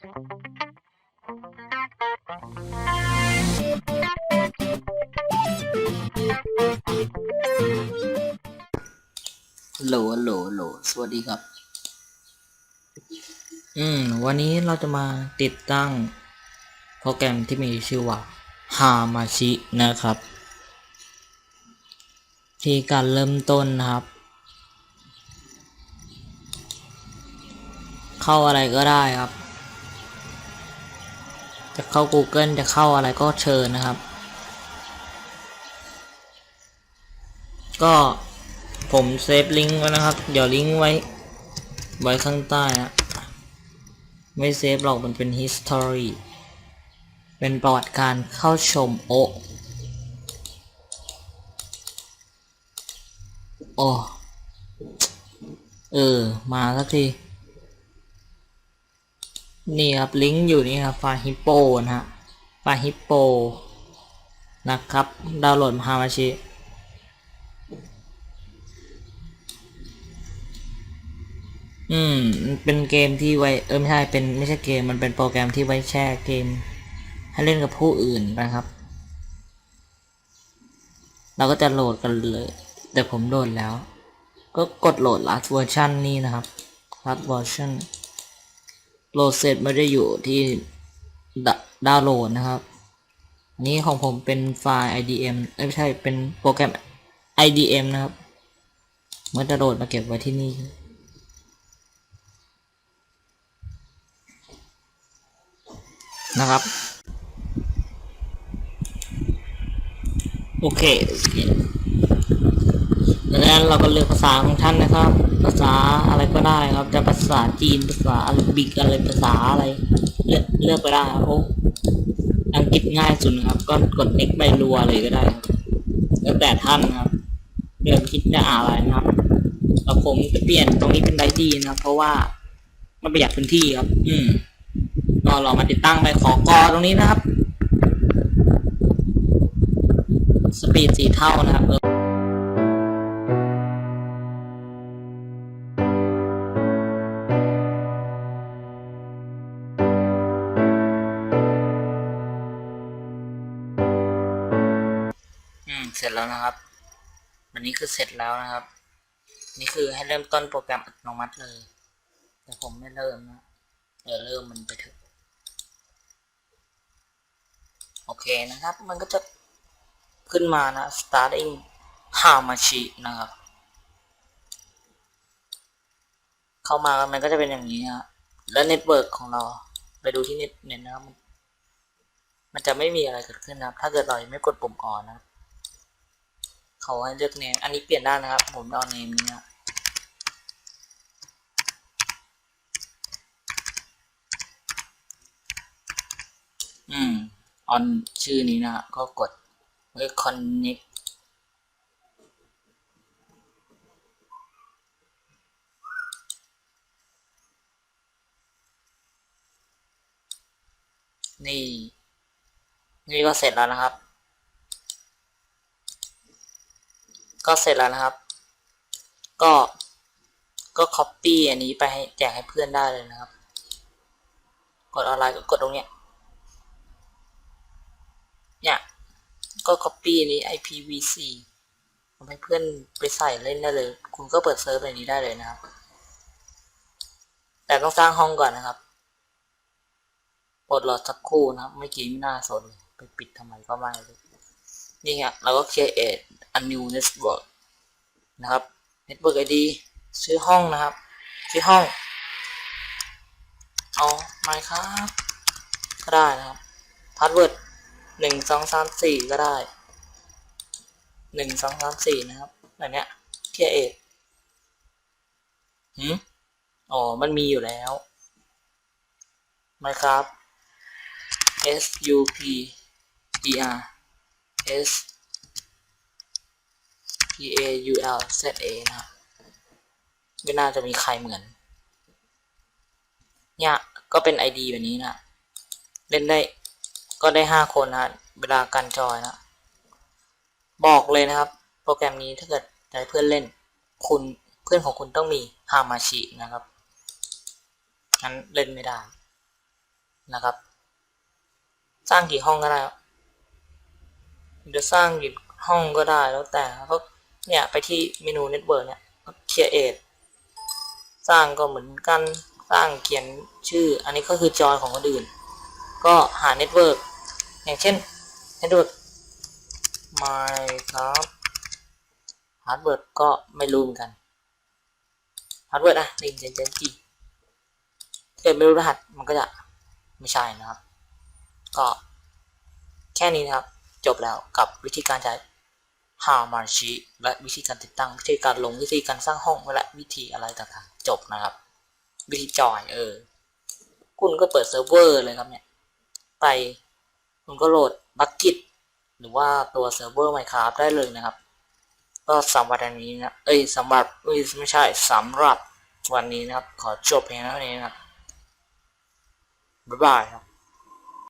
โหลโหลโหลสวัสดีครับ อืม วันนี้เราจะมาติดตั้ง โปรแกรมที่มีชื่อว่า Hamachi นะครับ ที่การเริ่มต้นนะครับ เข้าอะไรก็ได้ครับ จะเข้า Google จะเข้าอะไรก็เชิญนะครับ ก็ผมเซฟลิงก์ไว้นะครับ เดี๋ยวลิงก์ไว้ ไว้ข้างใต้อะไม่เซฟหรอกมันเป็น history เป็นประวัติการเข้าชมโอโอ้เออ มาสักที นี่ครับลิงก์อยู่นี่ครับไฟล์ฮิปโปนะฮะไฟล์ฮิปโปนะครับ ดาวน์โหลดมาฮามาชิอืมเป็นเกมที่ไว้เออไม่ใช่เป็นไม่ใช่เกมมันเป็นโปรแกรมที่ไว้แช่เกม ให้เล่นกับผู้อื่นนะครับ เราก็จะโหลดกันเลย แต่ผมโหลดแล้ว ก็กดโหลด last version นี่นะครับ last version โหลดเสร็จไม่ได้อยู่ที่ดาวน์โหลดนะครับอันนี้ของผมเป็นไฟล์ IDM ไม่ใช่เป็นโปรแกรม IDM นะครับเมื่อจะโหลดมาเก็บไว้ที่นี่นะครับ โอเคดังนั้นเราก็เลือกภาษาของท่านนะครับ ภาษาอะไรก็ได้ครับ จะภาษาจีนภาษาอาหรับิกอะไรภาษาอะไร เลือกเลือกไปได้ครับโอ้อังกฤษง่ายสุดครับ ก็กด next ไปรัวเลยก็ได้ครับแล้วแต่ท่านนะครับเลือกคิดจะอ่านอะไรนะครับแล้วผมจะเปลี่ยนตรงนี้เป็นไดดีนะครับ เพราะว่ามันประหยัดพื้นที่ครับ อืมก็ลองมาติดตั้งไปขอกอตรงนี้นะครับ สปีดสีเท่านะครับ เสร็จแล้วนะครับ วันนี้คือเสร็จแล้วนะครับ นี่คือให้เริ่มต้นโปรแกรมอัตโนมัติเลย แต่ผมไม่เริ่มนะเออเริ่มมันไปเถอะโอเคนะครับ มันก็จะขึ้นมานะ starting hamachi นะครับ เข้ามามันก็จะเป็นอย่างนี้ฮะแล้วเน็ตเวิร์กของเราไปดูที่เน็ตเน็ตนะครับมันจะไม่มีอะไรเกิดขึ้นนะครับ ถ้าเกิดเราไม่กดปุ่มออนนะครับ เขาให้เลือกเนมอันนี้เปลี่ยนได้นะครับ ผมเอาเนมนี้นะอืมออนชื่อนี้นะก็กดเพื่อ connect นี่ นี่ก็เสร็จแล้วนะครับ ก็เสร็จแล้วนะครับ ก็ก็ copy อันนี้ไปให้แจกให้เพื่อนได้เลยนะครับ กดออนไลน์ก็กดตรงเนี้ยเนี่ยก็ copy อันนี้ IPv4 ทำให้เพื่อนไปใส่เล่นได้เลย คุณก็เปิดเซิร์ฟในนี้ได้เลยนะครับ แต่ต้องสร้างห้องก่อนนะครับปลดรอดสักครู่นะครับ ไม่กี้ไม่น่าสนไปปิดทำไมก็ไม่เลย นี่ฮะเราก็ create a new network นะครับ network ID ชื่อห้องนะครับ ชื่อห้อง เอาไม่ครับก็ได้นะครับ password หนึ่งสองสามสี่ก็ได้หนึ่งสองสามสี่นะครับแบบเนี้ยเทียเอกหืมอ๋อ มันมีอยู่แล้วไหมครับ S U P E R S P A U L Z A นะครับไม่น่าจะมีใครเหมือน เนี่ย ก็เป็น ID แบบนี้นะ เล่นได้ก็ได้ห้าคนนะเวลาการจอยนะ บอกเลยนะครับ โปรแกรมนี้ถ้าเกิดให้เพื่อนเล่น คุณเพื่อนของคุณต้องมีฮามาชินะครับงั้นเล่นไม่ได้นะครับ สร้างกี่ห้องก็ได้ จะสร้างกี่ห้องก็ได้แล้วแต่ก็เนี่ยไปที่เมนูเน็ตเวิร์กเนี่ยก็เคลียร์เอทสร้างก็เหมือนกันสร้างเขียนชื่อ อันนี้ก็คือจอยของคนอื่น ก็หาเน็ตเวิร์กอย่างเช่นเน็ตเวิร์กไม่ครับฮาร์ดเวิร์ดก็ไม่รู้เหมือนกันฮาร์ดเวิร์ดอะหนึ่งเจนเจนจีเกิดไม่รู้รหัสมันก็จะไม่ใช่นะครับ ก็แค่นี้นะครับ จบแล้วกับวิธีการใช้ฮามาชิและวิธีการติดตั้งวิธีการลงวิธีการสร้างห้องและวิธีอะไรต่างๆ จบนะครับ วิธีจอยเออ คุณก็เปิดเซิร์ฟเวอร์เลยครับเนี่ย ไปคุณก็โหลดบัคกิตหรือว่าตัวเซิร์ฟเวอร์ Minecraft ได้เลยนะครับ ก็สำหรับวันนี้นะ เอ้ยสำหรับเอ้ยไม่ใช่สำหรับวันนี้นะครับ ขอจบเพียงเท่านี้นะครับ บ๊ายบายครับ